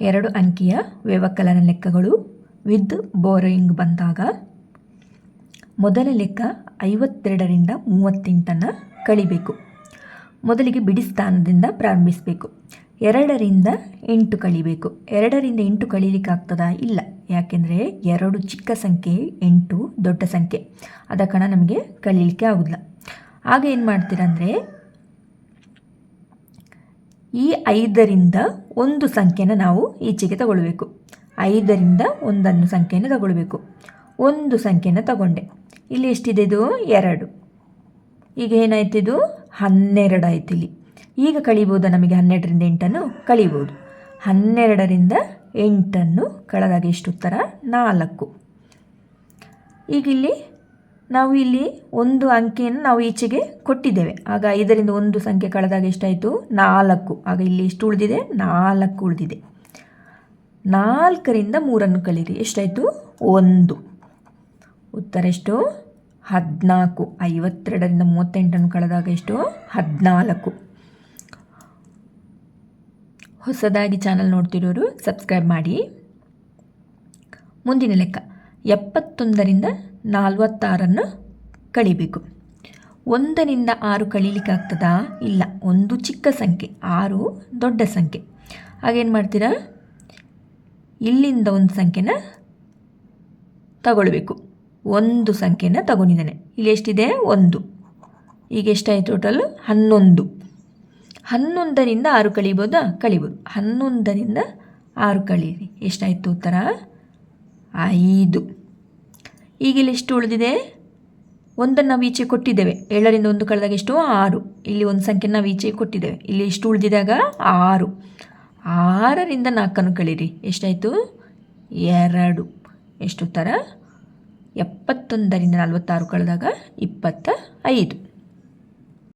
ಎರಡು ಅಂಕಿಯ ವ್ಯವಕಲನ ಲೆಕ್ಕಗಳು ವಿತ್ ಬೋರೋಯಿಂಗ್ ಬಂದಾಗ ಮೊದಲ ಲೆಕ್ಕ ಐವತ್ತೆರಡರಿಂದ ಮೂವತ್ತೆಂಟನ್ನು ಕಳಿಬೇಕು. ಮೊದಲಿಗೆ ಬಿಡಿ ಸ್ಥಾನದಿಂದ ಪ್ರಾರಂಭಿಸಬೇಕು. ಎರಡರಿಂದ ಎಂಟು ಕಳಿಬೇಕು. ಎರಡರಿಂದ ಎಂಟು ಕಳೀಲಿಕ್ಕಾಗ್ತದಾ ಇಲ್ಲ. ಯಾಕೆಂದರೆ ಎರಡು ಚಿಕ್ಕ ಸಂಖ್ಯೆ, ಎಂಟು ದೊಡ್ಡ ಸಂಖ್ಯೆ. ಅದ ಕಣ ನಮಗೆ ಕಳೀಲಿಕ್ಕೆ ಆಗೋದಿಲ್ಲ. ಆಗ ಏನು ಮಾಡ್ತೀರಂದರೆ ಈ ಐದರಿಂದ ಒಂದು ಸಂಖ್ಯೆನ ನಾವು ಈಚೆಗೆ ತಗೊಳ್ಬೇಕು. ಐದರಿಂದ ಒಂದನ್ನು ಸಂಖ್ಯೆಯನ್ನು ತಗೊಳ್ಬೇಕು. ಒಂದು ಸಂಖ್ಯೆನ ತಗೊಂಡೆ. ಇಲ್ಲಿ ಎಷ್ಟಿದೆ ಇದು? ಎರಡು. ಈಗ ಏನಾಯ್ತು ಇದು? ಹನ್ನೆರಡು ಆಯ್ತು ಇಲ್ಲಿ. ಈಗ ಕಳಿಬೋದಾ ನಮಗೆ ಹನ್ನೆರಡರಿಂದ ಎಂಟನ್ನು? ಕಳಿಬೋದು. ಹನ್ನೆರಡರಿಂದ ಎಂಟನ್ನು ಕಳೆದಾಗ ಎಷ್ಟು ಉತ್ತರ ನಾಲ್ಕು. ಈಗ ಇಲ್ಲಿ ನಾವು ಇಲ್ಲಿ ಒಂದು ಅಂಕೆಯನ್ನು ನಾವು ಈಚೆಗೆ ಕೊಟ್ಟಿದ್ದೇವೆ. ಆಗ ಐದರಿಂದ ಒಂದು ಸಂಖ್ಯೆ ಕಳೆದಾಗ ಎಷ್ಟಾಯಿತು? ನಾಲ್ಕು. ಆಗ ಇಲ್ಲಿ ಎಷ್ಟು ಉಳಿದಿದೆ? ನಾಲ್ಕು ಉಳಿದಿದೆ. ನಾಲ್ಕರಿಂದ ಮೂರನ್ನು ಕಳೀರಿ ಎಷ್ಟಾಯಿತು? ಒಂದು. ಉತ್ತರ ಎಷ್ಟು? ಹದಿನಾಲ್ಕು. ಐವತ್ತೆರಡರಿಂದ ಮೂವತ್ತೆಂಟನ್ನು ಕಳೆದಾಗ ಎಷ್ಟು? ಹದಿನಾಲ್ಕು. ಹೊಸದಾಗಿ ಚಾನಲ್ ನೋಡ್ತಿರೋರು ಸಬ್ಸ್ಕ್ರೈಬ್ ಮಾಡಿ. ಮುಂದಿನ ಲೆಕ್ಕ. ಎಪ್ಪತ್ತೊಂದರಿಂದ ನಲ್ವತ್ತಾರನ್ನು ಕಳಿಬೇಕು. ಒಂದರಿಂದ ಆರು ಕಳೀಲಿಕ್ಕಾಗ್ತದಾ ಇಲ್ಲ, ಒಂದು ಚಿಕ್ಕ ಸಂಖ್ಯೆ, ಆರು ದೊಡ್ಡ ಸಂಖ್ಯೆ. ಹಾಗೇನು ಮಾಡ್ತೀರಾ? ಇಲ್ಲಿಂದ ಒಂದು ಸಂಖ್ಯೆನ ತಗೊಳ್ಬೇಕು. ಒಂದು ಸಂಖ್ಯೆನ ತಗೊಂಡಿದ್ದಾನೆ. ಇಲ್ಲಿ ಎಷ್ಟಿದೆ? ಒಂದು. ಈಗ ಎಷ್ಟಾಯಿತು ಟೋಟಲ್? ಹನ್ನೊಂದು. ಹನ್ನೊಂದರಿಂದ ಆರು ಕಳಿಬೋದಾ? ಕಳಿಬೋದು. ಹನ್ನೊಂದರಿಂದ ಆರು ಕಳೀರಿ. ಎಷ್ಟಾಯಿತು ಉತ್ತರ? ಐದು. ಈಗ ಇಲ್ಲಿ ಎಷ್ಟು ಉಳಿದಿದೆ? ಒಂದನ್ನು ನಾವು ಈಚೆ ಕೊಟ್ಟಿದ್ದೇವೆ. ಏಳರಿಂದ ಒಂದು ಕಳೆದಾಗ ಎಷ್ಟು? ಆರು. ಇಲ್ಲಿ ಒಂದು ಸಂಖ್ಯೆ ನಾವು ಈಚೆ ಕೊಟ್ಟಿದ್ದೇವೆ. ಇಲ್ಲಿ ಎಷ್ಟು ಉಳಿದಿದಾಗ ಆರು. ಆರರಿಂದ ನಾಲ್ಕನ್ನು ಕಳೀರಿ. ಎಷ್ಟಾಯಿತು? ಎರಡು. ಎಷ್ಟು ಉತ್ತರ? ಎಪ್ಪತ್ತೊಂದರಿಂದ ನಲವತ್ತಾರು ಕಳೆದಾಗ ಇಪ್ಪತ್ತ ಐದು